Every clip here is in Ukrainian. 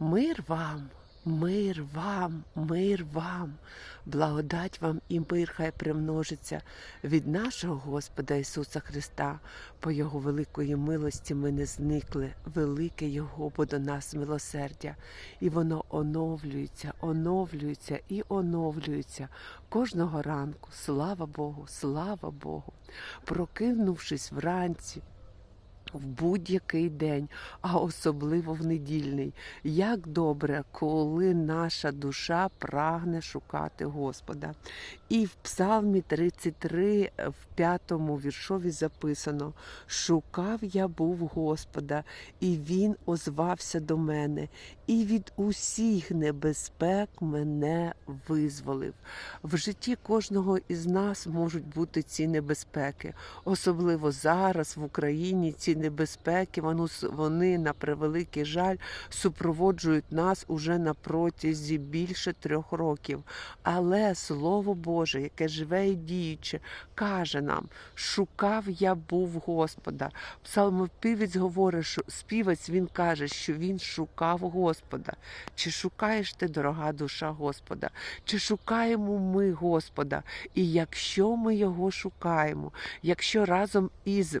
Мир вам, мир вам, мир вам, благодать вам і мир хай примножиться від нашого Господа Ісуса Христа. По Його великої милості ми не зникли, велике Його бо до нас милосердя, і воно оновлюється, оновлюється і оновлюється кожного ранку. Слава Богу, слава Богу. Прокинувшись вранці, в будь-який день, а особливо в недільний. Як добре, коли наша душа прагне шукати Господа. І в Псалмі 33, в п'ятому віршові записано: Шукав я був Господа, і Він озвався до мене, і від усіх небезпек мене визволив. В житті кожного із нас можуть бути ці небезпеки, особливо зараз в Україні ці небезпеки, вони, на превеликий жаль супроводжують нас уже на протязі більше трьох років. Але Слово Боже, яке живе і діюче, каже нам: шукав я був Господа. Псалмопівець говорить, що співець він каже, що він шукав Господа. Чи шукаєш ти, дорога душа Господа? Чи шукаємо ми Господа? І якщо ми його шукаємо, якщо разом із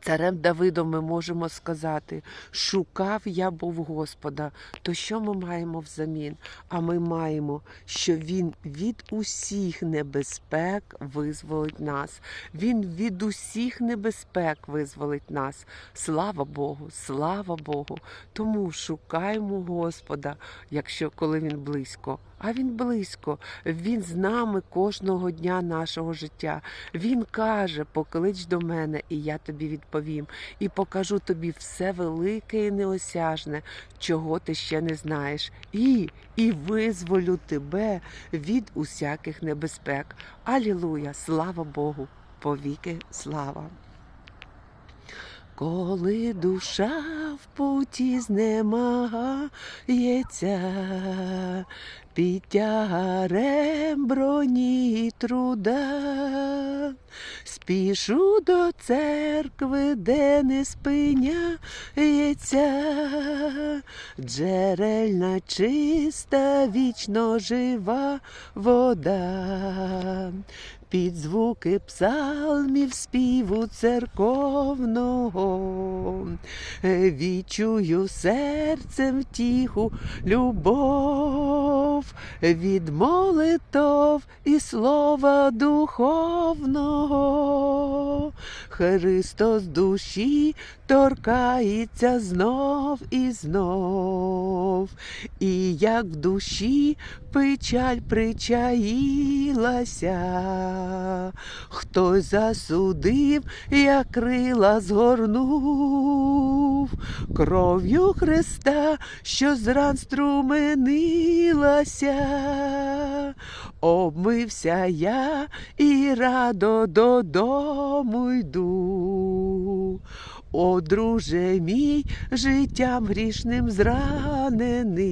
Царем Давидом ми можемо сказати: шукав я був Господа. То що ми маємо взамін? А ми маємо, що Він від усіх небезпек визволить нас. Він від усіх небезпек визволить нас. Слава Богу, слава Богу. Тому шукаємо Господа, якщо коли Він близько. А він близько, він з нами кожного дня нашого життя. Він каже: поклич до мене, і я тобі відповім, і покажу тобі все велике і неосяжне, чого ти ще не знаєш, і, і визволю тебе від усяких небезпек. Алілуя! Слава Богу! Повіки слава! Коли душа в путі знемагається, під тягарем броні і труда, спішу до церкви, де не спиняється, джерельна чиста, вічно жива вода. Під звуки псалмів співу церковного відчую серцем втіху любов від молитов і слова духовного. Христос душі торкається знов і знов, і як в душі печаль причаїлася, хтось засудив, я крила згорнув, кров'ю Христа, що з ран струменилася, обмився я і радо додому йду. О, друже мій, життям грішним зранений,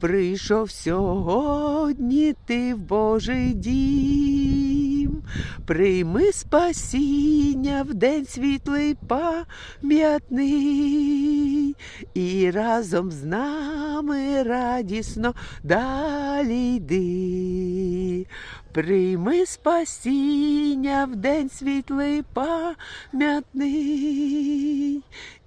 прийшов сьогодні ти в Божий дім, прийми спасіння в день світлий пам'ятний, і разом з нами радісно далі йди. Прийми спасіння в день світлий пам'ятний,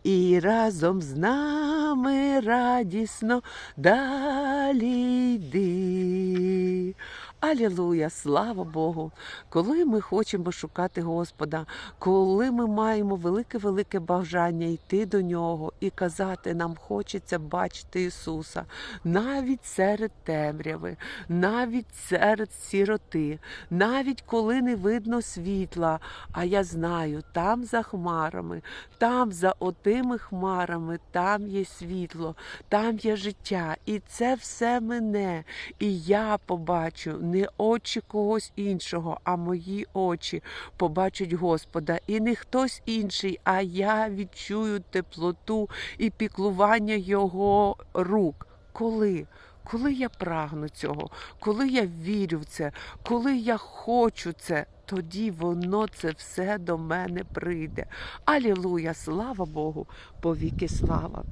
і разом з нами радісно далі йди. Алілуя, слава Богу! Коли ми хочемо шукати Господа, коли ми маємо велике-велике бажання йти до нього і казати, нам хочеться бачити Ісуса навіть серед темряви, навіть серед сіроти, навіть коли не видно світла. А я знаю, там за хмарами, там за отими хмарами, там є світло, там є життя, і це все мене. І я побачу не очі когось іншого, а мої очі побачать Господа. І не хтось інший, а я відчую теплоту і піклування Його рук. Коли? Коли я прагну цього, коли я вірю в це, коли я хочу це, тоді воно це все до мене прийде. Алілуя! Слава Богу, повіки слава!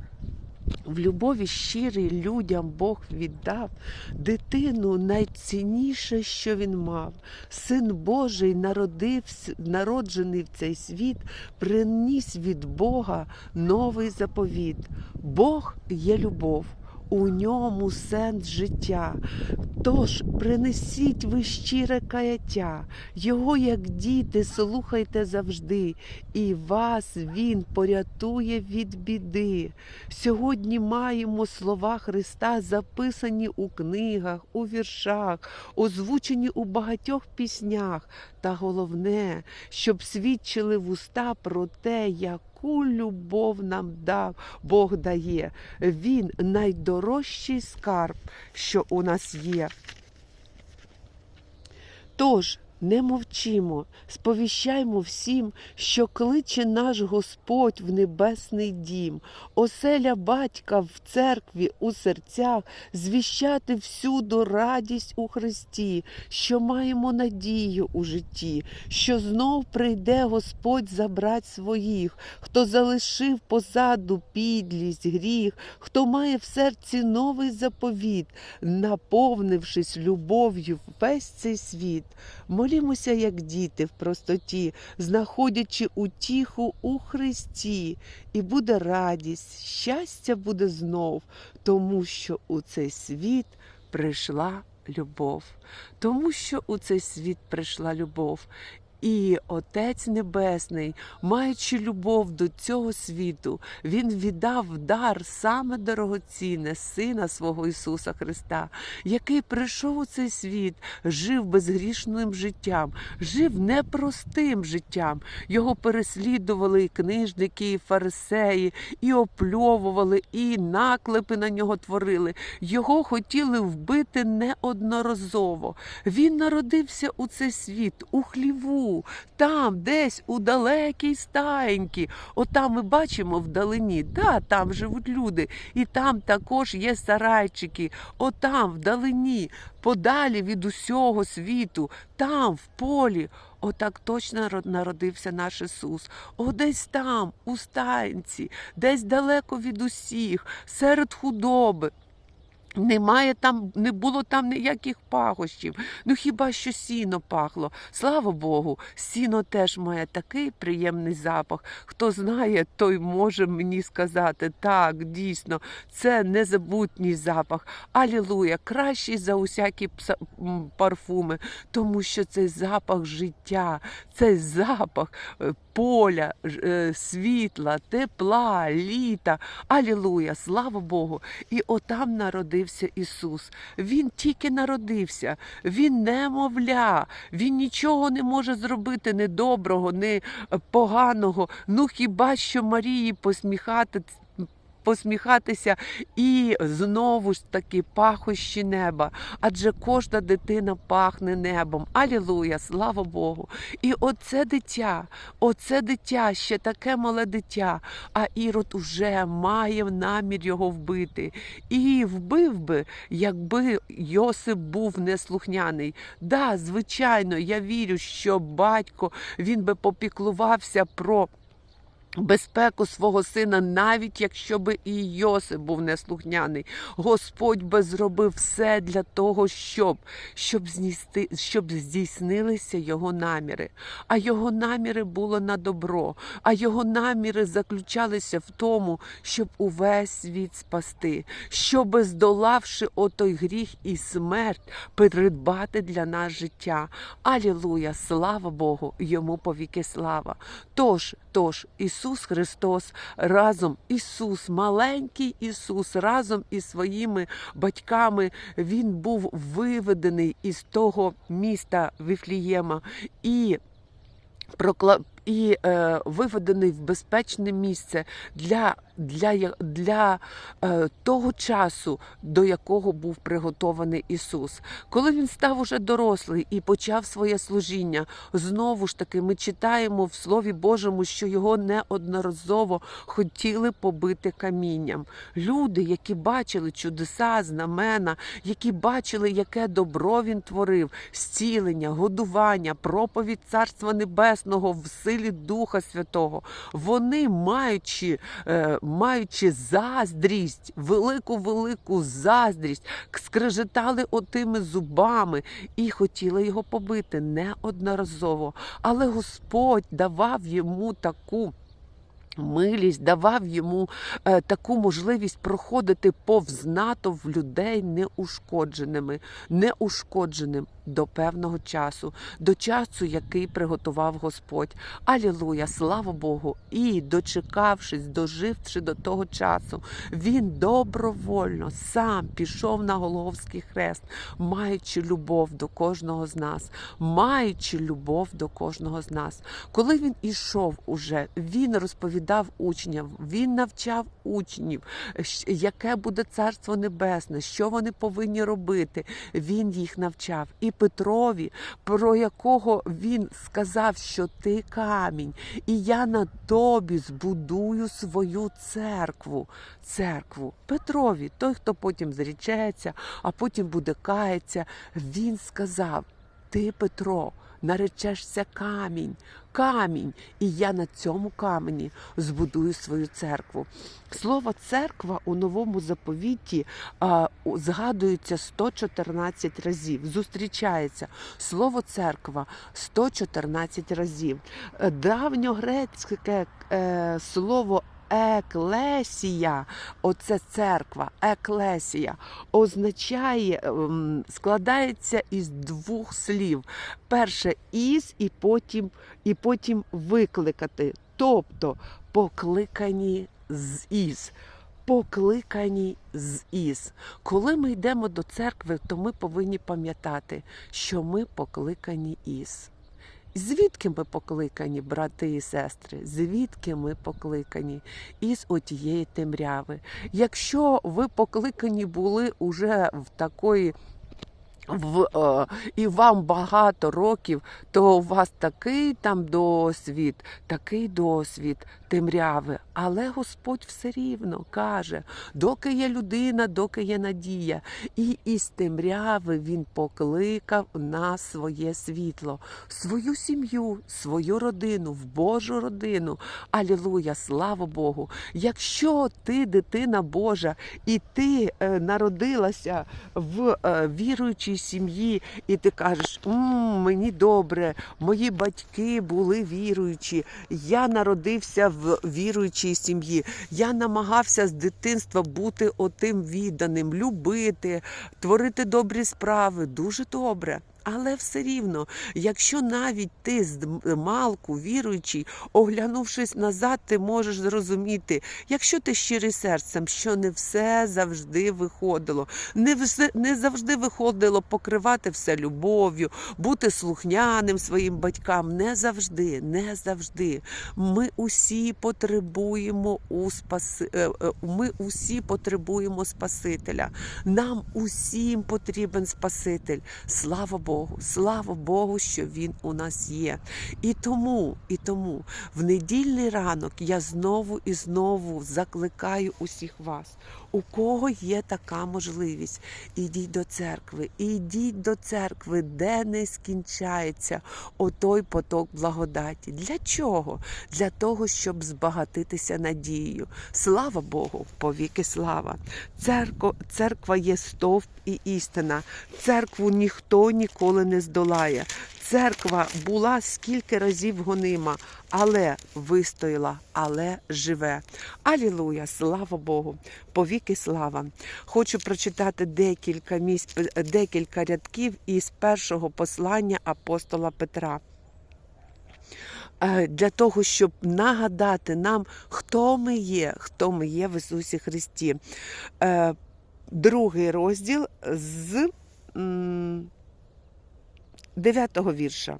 В любові щирій людям Бог віддав дитину найцінніше, що він мав. Син Божий народився, народжений в цей світ, приніс від Бога новий заповіт. Бог є любов. У ньому сенс життя. Тож принесіть ви щире каяття, його, як діти, слухайте завжди, і вас він порятує від біди. Сьогодні маємо слова Христа, записані у книгах, у віршах, озвучені у багатьох піснях. Та головне, щоб свідчили вуста про те, яку любов нам дав Бог дає. Він найдорожчий скарб, що у нас є. Тож не мовчимо, сповіщаймо всім, що кличе наш Господь в небесний дім, оселя батька в церкві, у серцях, звіщати всюду радість у Христі, що маємо надію у житті, що знов прийде Господь забрать своїх, хто залишив позаду підлість, гріх, хто має в серці новий заповіт, наповнившись любов'ю весь цей світ. Молімося, як діти в простоті, знаходячи утіху у Христі, і буде радість, щастя буде знов, тому що у цей світ прийшла любов, тому що у цей світ прийшла любов. І Отець Небесний, маючи любов до цього світу, Він віддав дар саме дорогоцінне Сина свого Ісуса Христа, який прийшов у цей світ, жив безгрішним життям, жив непростим життям. Його переслідували і книжники, і фарисеї, і опльовували, і наклепи на нього творили. Його хотіли вбити неодноразово. Він народився у цей світ, у хліву, там, десь у далекій стаєнькі. Отам ми бачимо вдалині, да, там живуть люди, і там також є сарайчики. Отам, вдалині, подалі від усього світу, там, в полі. Отак точно народився наш Ісус. О, десь там, у стаєнці, десь далеко від усіх, серед худоби. Немає там, не було там ніяких пахощів. Ну хіба що сіно пахло. Слава Богу, сіно теж має такий приємний запах. Хто знає, той може мені сказати, так, дійсно, це незабутній запах. Алілуя, кращий за усякі парфуми, тому що цей запах життя, цей запах е, поля, е, світла, тепла, літа. Алілуя, слава Богу. І отам народився Ісус. Він тільки народився, Він немовля, Він нічого не може зробити недоброго, не поганого. Ну хіба що Марії посміхати. Посміхатися і знову ж таки пахощі неба, адже кожна дитина пахне небом. Алілуя, слава Богу. І оце дитя, оце дитя, ще таке мале дитя, а Ірод уже має намір його вбити. І вбив би, якби Йосип був неслухняний. Да, звичайно, я вірю, що батько він би попіклувався про. Безпеку свого сина, навіть якщо би і Йосип був неслухняний, Господь би зробив все для того, щоб, щоб, зністи, щоб здійснилися його наміри. А його наміри було на добро, а його наміри заключалися в тому, щоб увесь світ спасти, щоб, здолавши отой гріх і смерть, придбати для нас життя. Алілуя! Слава Богу! Йому повіки слава! Тож, тож, Ісус Христос разом, Ісус, маленький Ісус, разом із своїми батьками, Він був виведений із того міста Вифлієма і прокла... і е, виведений в безпечне місце для, для, для е, того часу, до якого був приготований Ісус. Коли він став уже дорослий і почав своє служіння, знову ж таки ми читаємо в Слові Божому, що його неодноразово хотіли побити камінням. Люди, які бачили чудеса, знамена, які бачили, яке добро він творив, зцілення, годування, проповідь Царства Небесного в силі силі Духа Святого. Вони, маючи, е, маючи заздрість, велику велику заздрість, скрежетали отими зубами і хотіли його побити неодноразово. Але Господь давав йому таку. Милість давав йому е, таку можливість проходити повз натовп людей неушкодженими, неушкодженим до певного часу, до часу, який приготував Господь. Алілуя, слава Богу! І дочекавшись, доживши до того часу, він добровольно сам пішов на Голговський хрест, маючи любов до кожного з нас, маючи любов до кожного з нас. Коли він ішов уже, він розповідав учням, він навчав учнів, яке буде царство небесне, що вони повинні робити. Він їх навчав. І Петрові, про якого він сказав, що ти камінь, і я на тобі збудую свою церкву. Церкву Петрові, той, хто потім зрічеться, а потім буде кається, він сказав: Ти, Петро, наречешся камінь, камінь, і я на цьому камені збудую свою церкву. Слово церква у новому заповіті а, згадується 114 разів. Зустрічається слово церква 114 разів. Е, Давньогрецьке е, слово. Еклесія, оце церква, еклесія, означає, ем, складається із двох слів. Перше із, і потім, і потім викликати. Тобто покликані з із. Покликані з із. Коли ми йдемо до церкви, то ми повинні пам'ятати, що ми покликані із. Звідки ми покликані, брати і сестри? Звідки ми покликані? Із отієї темряви. Якщо ви покликані були уже в такої. В, е, і вам багато років, то у вас такий там досвід, такий досвід темряви. Але Господь все рівно каже: доки є людина, доки є надія. І із темряви Він покликав на своє світло, свою сім'ю, свою родину, в Божу родину. Алілуя, слава Богу! Якщо ти дитина Божа і ти е, народилася в е, віруючій сім'ї, і ти кажеш, «М, мені добре, мої батьки були віруючі, я народився в віруючій сім'ї, я намагався з дитинства бути отим відданим, любити, творити добрі справи. Дуже добре. Але все рівно, якщо навіть ти з малку віруючий, оглянувшись назад, ти можеш зрозуміти, якщо ти щирий серцем, що не все завжди виходило, не все не завжди виходило покривати все любов'ю, бути слухняним своїм батькам. Не завжди, не завжди. Ми усі потребуємо у спаси... е, е, ми усі потребуємо Спасителя. Нам усім потрібен Спаситель. Слава Богу, слава Богу, що Він у нас є. І тому, і тому в недільний ранок я знову і знову закликаю усіх вас, у кого є така можливість, ідіть до церкви, ідіть до церкви, де не скінчається отой поток благодаті. Для чого? Для того, щоб збагатитися надією. Слава Богу, повіки слава. Церква, церква є стовп і істина. Церкву ніхто ніколи не здолає. Церква була скільки разів гонима, але вистояла, але живе. Алілуя, слава Богу, повіки слава. Хочу прочитати декілька місць, декілька рядків із першого послання апостола Петра. Е, Для того, щоб нагадати нам, хто ми є, хто ми є в Ісусі Христі. Е, Другий розділ з м, 9 вірша.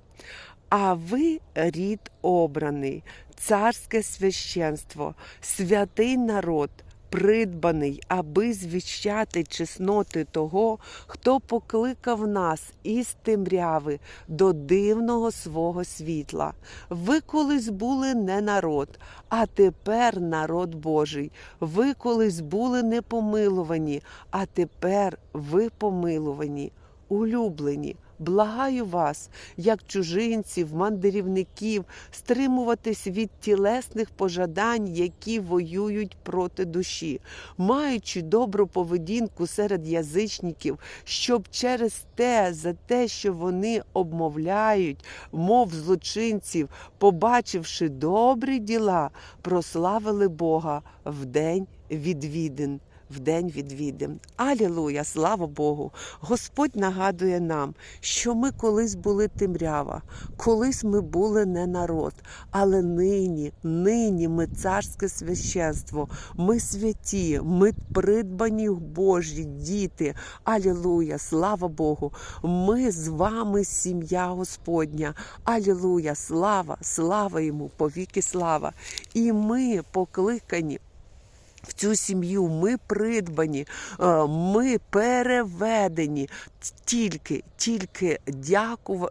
А ви рід обраний, царське священство, святий народ, придбаний, аби звіщати чесноти того, хто покликав нас із темряви до дивного свого світла. Ви колись були не народ, а тепер народ Божий. Ви колись були непомилувані, а тепер ви помилувані, улюблені Благаю вас, як чужинців, мандрівників, стримуватись від тілесних пожадань, які воюють проти душі, маючи добру поведінку серед язичників, щоб через те, за те, що вони обмовляють, мов злочинців, побачивши добрі діла, прославили Бога в день відвідин. В день відвідин. Алілуя, слава Богу! Господь нагадує нам, що ми колись були темрява, колись ми були не народ, але нині, нині ми царське священство, ми святі, ми придбані Божі діти. Алілуя, слава Богу! Ми з вами сім'я Господня. Алілуя, слава, слава йому, повіки слава. І ми покликані. В цю сім'ю ми придбані, е, ми переведені тільки, тільки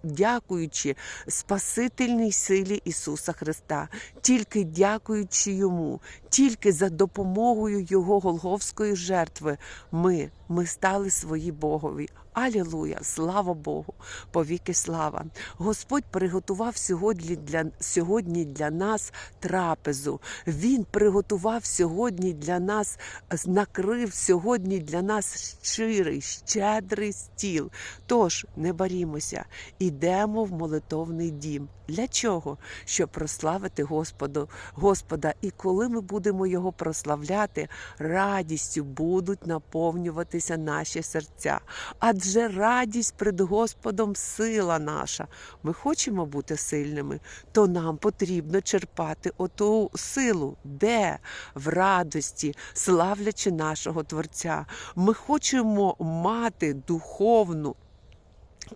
дякуючи Спасительній силі Ісуса Христа, тільки дякуючи Йому, тільки за допомогою Його Голговської жертви, ми, ми стали свої Богові. Алілуя! Слава Богу! Повіки слава! Господь приготував сьогодні для, сьогодні для нас трапезу. Він приготував сьогодні для нас, накрив сьогодні для нас щирий, щедрий стіл. Тож не барімося, ідемо в молитовний дім. Для чого? Щоб прославити Господу, Господа. І коли ми будемо Його прославляти, радістю будуть наповнюватися наші серця. Адже радість перед Господом сила наша. Ми хочемо бути сильними, то нам потрібно черпати оту силу, де в радості, славлячи нашого Творця. Ми хочемо мати духовну.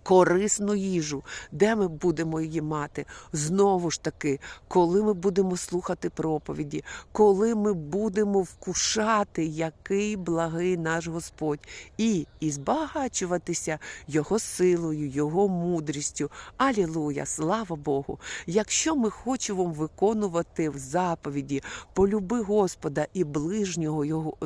Корисну їжу, де ми будемо її мати? Знову ж таки, коли ми будемо слухати проповіді, коли ми будемо вкушати, який благий наш Господь, і, і збагачуватися Його силою, Його мудрістю. Алілуя, слава Богу! Якщо ми хочемо виконувати в заповіді, полюби Господа і ближнього його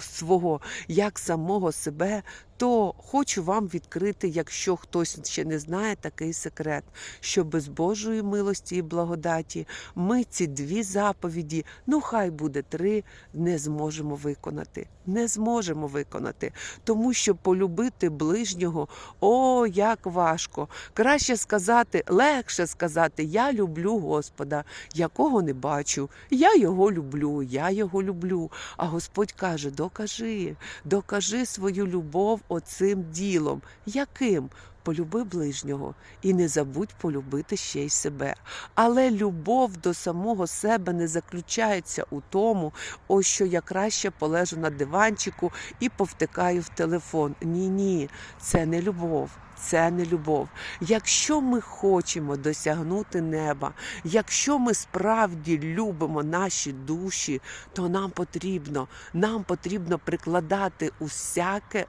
свого, як самого себе, то хочу вам відкрити, якщо хтось ще не знає такий секрет, що без Божої милості і благодаті ми ці дві заповіді, ну хай буде три, не зможемо виконати. Не зможемо виконати, тому що полюбити ближнього о, як важко. Краще сказати, легше сказати, я люблю Господа, якого не бачу. Я його люблю, я його люблю. А Господь каже: докажи, докажи свою любов оцим ділом. Яким? Полюби ближнього і не забудь полюбити ще й себе. Але любов до самого себе не заключається у тому, ось що я краще полежу на диванчику і повтикаю в телефон. Ні, ні, це не любов. Це не любов. Якщо ми хочемо досягнути неба, якщо ми справді любимо наші душі, то нам потрібно, нам потрібно прикладати усяке,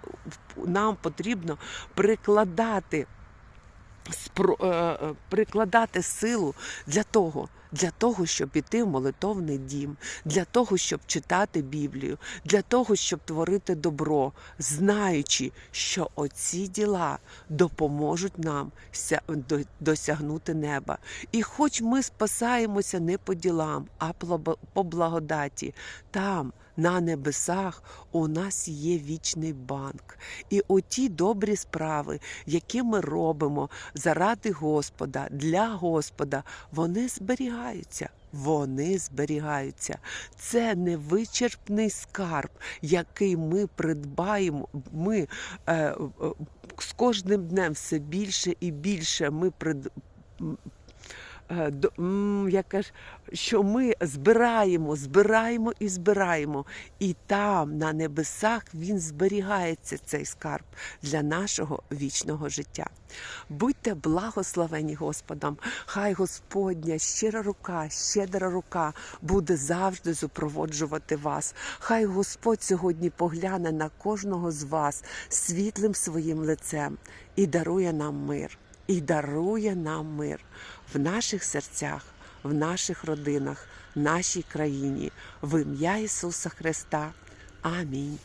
нам потрібно прикладати. е, е, прикладати силу для того, для того, щоб іти в молитовний дім, для того, щоб читати Біблію, для того, щоб творити добро, знаючи, що оці діла допоможуть нам досягнути неба. І хоч ми спасаємося не по ділам, а по благодаті, там. На небесах у нас є вічний банк, і оті добрі справи, які ми робимо заради Господа, для Господа, вони зберігаються. Вони зберігаються. Це невичерпний скарб, який ми придбаємо. Ми е, е, з кожним днем все більше і більше ми прид. Е, яка ж, що ми збираємо, збираємо і збираємо. І там, на небесах, він зберігається, цей скарб для нашого вічного життя. Будьте благословені Господом. Хай Господня щира рука, щедра рука буде завжди супроводжувати вас. Хай Господь сьогодні погляне на кожного з вас світлим своїм лицем і дарує нам мир. І дарує нам мир в наших серцях, в наших родинах, в нашій країні, в ім'я Ісуса Христа. Амінь.